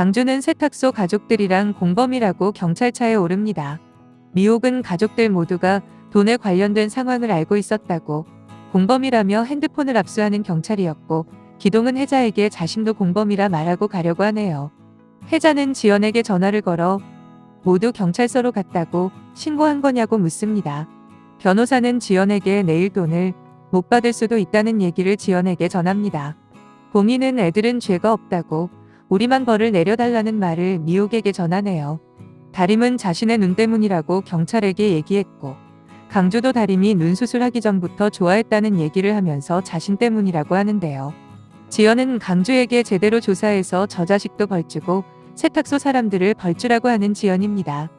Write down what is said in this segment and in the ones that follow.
강주는 세탁소 가족들이랑 공범이라고 경찰차에 오릅니다. 미옥은 가족들 모두가 돈에 관련된 상황을 알고 있었다고 공범이라며 핸드폰을 압수하는 경찰이었고 기동은 혜자에게 자신도 공범이라 말하고 가려고 하네요. 혜자는 지연에게 전화를 걸어 모두 경찰서로 갔다고 신고한 거냐고 묻습니다. 변호사는 지연에게 내일 돈을 못 받을 수도 있다는 얘기를 지연에게 전합니다. 봉이는 애들은 죄가 없다고 우리만 벌을 내려달라는 말을 미옥에게 전하네요. 다림은 자신의 눈 때문이라고 경찰에게 얘기했고 강주도 다림이 눈 수술하기 전부터 좋아했다는 얘기를 하면서 자신 때문이라고 하는데요. 지연은 강주에게 제대로 조사해서 저 자식도 벌주고 세탁소 사람들을 벌주라고 하는 지연입니다.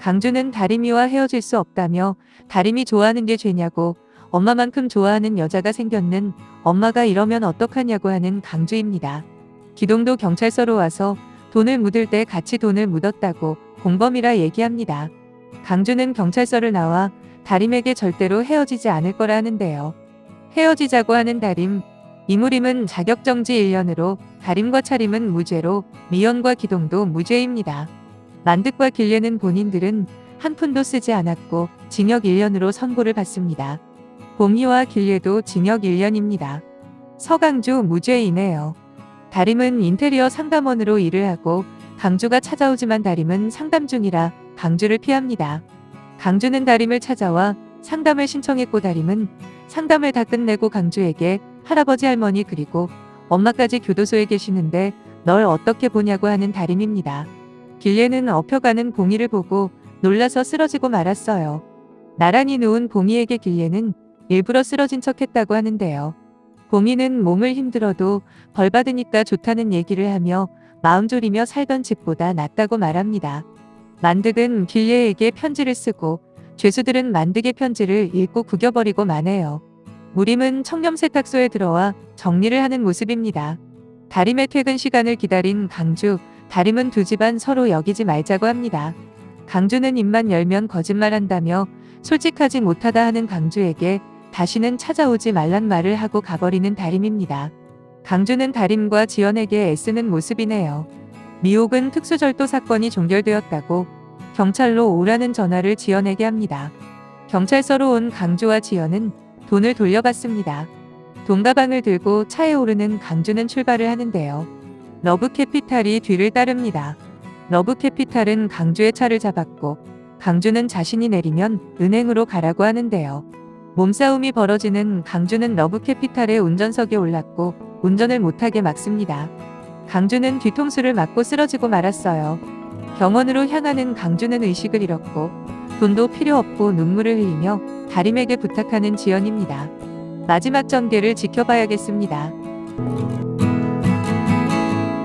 강주는 다림이와 헤어질 수 없다며 다림이 좋아하는 게 죄냐고 엄마만큼 좋아하는 여자가 생겼는 엄마가 이러면 어떡하냐고 하는 강주입니다. 기동도 경찰서로 와서 돈을 묻을 때 같이 돈을 묻었다고 공범이라 얘기합니다. 강주는 경찰서를 나와 다림에게 절대로 헤어지지 않을 거라 하는데요. 헤어지자고 하는 다림, 이무림은 자격정지 1년으로 다림과 차림은 무죄로 미연과 기동도 무죄입니다. 만득과 길례는 본인들은 한 푼도 쓰지 않았고 징역 1년으로 선고를 받습니다. 봄희와 길례도 징역 1년입니다. 서강주 무죄이네요. 다림은 인테리어 상담원으로 일을 하고 강주가 찾아오지만 다림은 상담 중이라 강주를 피합니다. 강주는 다림을 찾아와 상담을 신청했고 다림은 상담을 다 끝내고 강주에게 할아버지 할머니 그리고 엄마까지 교도소에 계시는데 널 어떻게 보냐고 하는 다림입니다. 길례는 엎혀가는 봉이를 보고 놀라서 쓰러지고 말았어요. 나란히 누운 봉이에게 길례는 일부러 쓰러진 척 했다고 하는데요. 봉이는 몸을 힘들어도 벌 받으니까 좋다는 얘기를 하며 마음 졸이며 살던 집보다 낫다고 말합니다. 만득은 길례에게 편지를 쓰고 죄수들은 만득의 편지를 읽고 구겨버리고 마네요. 무림은 청렴 세탁소에 들어와 정리를 하는 모습입니다. 다림의 퇴근 시간을 기다린 강주, 다림은 두 집안 서로 여기지 말자고 합니다. 강주는 입만 열면 거짓말한다며 솔직하지 못하다 하는 강주에게 다시는 찾아오지 말란 말을 하고 가버리는 다림입니다. 강주는 다림과 지연에게 애쓰는 모습이네요. 미옥은 특수절도 사건이 종결되었다고 경찰로 오라는 전화를 지연에게 합니다. 경찰서로 온 강주와 지연은 돈을 돌려받습니다. 돈가방을 들고 차에 오르는 강주는 출발을 하는데요. 러브캐피탈이 뒤를 따릅니다. 러브캐피탈은 강주의 차를 잡았고 강주는 자신이 내리면 은행으로 가라고 하는데요. 몸싸움이 벌어지는 강주는 러브캐피탈의 운전석에 올랐고 운전을 못하게 막습니다. 강주는 뒤통수를 맞고 쓰러지고 말았어요. 병원으로 향하는 강주는 의식을 잃었고 돈도 필요 없고 눈물을 흘리며 다림에게 부탁하는 지연입니다. 마지막 전개를 지켜봐야겠습니다.